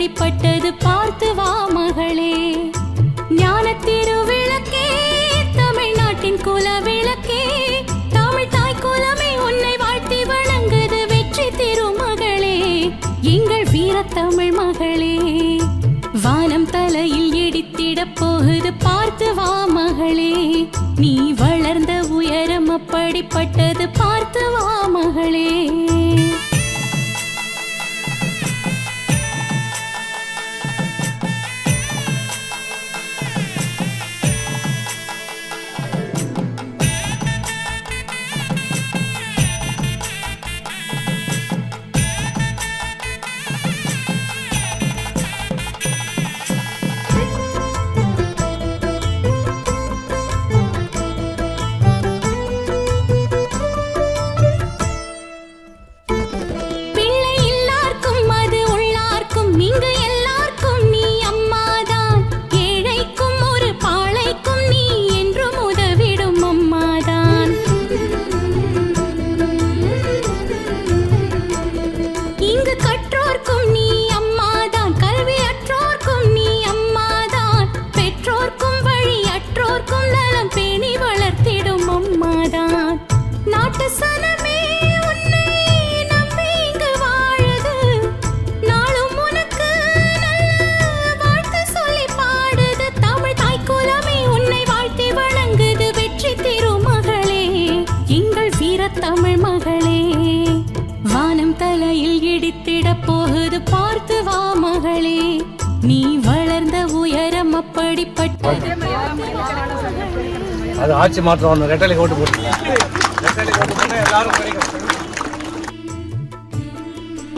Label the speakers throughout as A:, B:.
A: சரிப்பட்டது பார்த்து வா மகளே. ஞான திருவிளக்கே தமிழ்நாட்டின் குல விளக்கே தமிழ் தாய் குலமே உன்னை வாழ்த்தி வணங்குது வெற்றி திருமகளே. எங்கள் வீர தமிழ் மகளே வானம் தலையில் இடித்திடப் போகுது பார்த்து வா மகளே. நீ வளர்ந்த உயரம் அப்படிப்பட்டது பார்த்து வா மகளே. வீரத்தமிழ் மகளே வானம் தலையில் இடித்திட போகுது. பார்த்து வா மகளே நீ வளர்ந்த உயரம் அப்படிப்பட்டது
B: அது ஆட்சி மாற்றம் ஒன்று ரெட்டலை ஓட்டு போட்டு எல்லாரும் கிடைக்கும்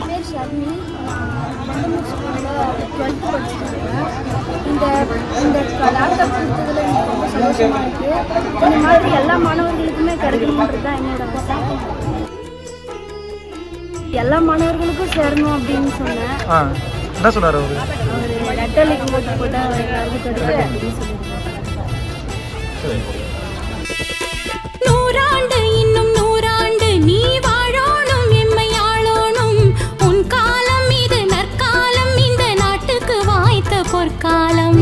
C: பேர் ஷர்மி நான் ஸ்கூலில் டுவெல்த்து படிச்சிருக்கேன் இந்த இந்த லேப்டாப் கொடுத்ததுல எனக்கு ரொம்ப சந்தோஷமா இருக்கு. இந்த மாதிரி எல்லா மாணவர்களுக்குமே கிடைக்கணுன்றது தான் என்னோட ஆசை. எல்லா மாணவர்களுக்கும் சேரணும் அப்படின்னு சொன்னேன்.
B: என்ன சொன்னார் அவரு?
C: போட்டால் எல்லாருக்கும் அப்படின்னு சொல்லியிருக்காரு.
A: போர்க்காலம்.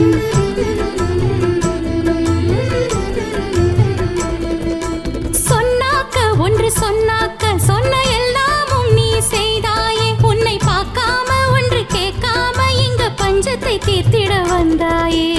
A: சொன்னாக்க ஒன்று சொன்னாக்க சொன்ன எல்லாமும் நீ செய்தாயே. உன்னை பார்க்காம ஒன்று கேட்காம இங்க பஞ்சத்தை தீர்த்திட வந்தாயே.